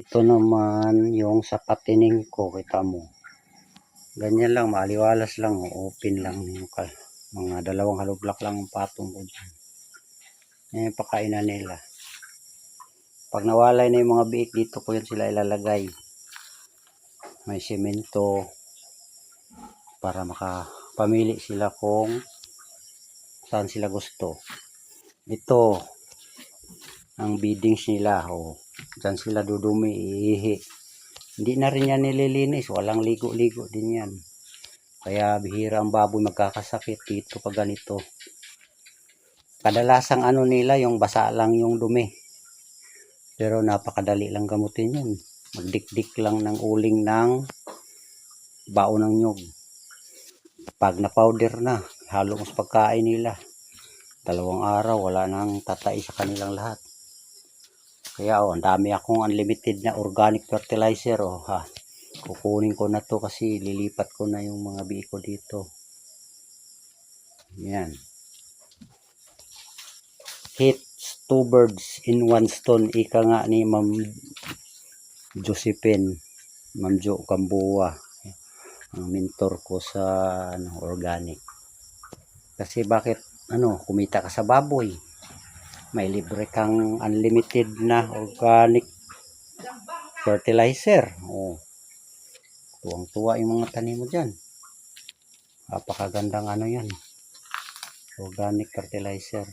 Ito naman yung sa patining ko, kita mo. Ganyan lang, maaliwalas lang, open lang yung kal- mga dalawang halublak lang ang patong ko dyan. Yan yung pakainan nila. Pag nawalay na yung mga biik, dito ko yun sila ilalagay. May semento para makapamili sila kung saan sila gusto. Ito, ang beadings nila. Oh, dyan sila dudumi, iihi. Hindi na rin yan nililinis. Walang ligo-ligo din yan. Kaya bihira ang baboy magkakasakit dito pag ganito. Kadalasang ano nila, yung basa lang yung dumi. Pero napakadali lang gamutin yun. Magdikdik lang ng uling ng baon ng nyog. Pag na-powder na, halo pagkain nila. Dalawang araw, wala nang tatai sa kanilang lahat. Kaya oh, ang dami akong unlimited na organic fertilizer oh ha. Kukunin ko na to kasi lilipat ko na yung mga biik ko dito. Yan. Hits two birds in one stone. Ika nga ni Ma'am Josephine. Ma'am Jo Gamboa. Ang mentor ko sa ano, organic. Kasi bakit ano, kumita ka sa baboy. May libre kang unlimited na organic fertilizer. Oh. Tuwang-tuwa yung mga tanim mo dyan. Napakagandang ano yan. Organic fertilizer.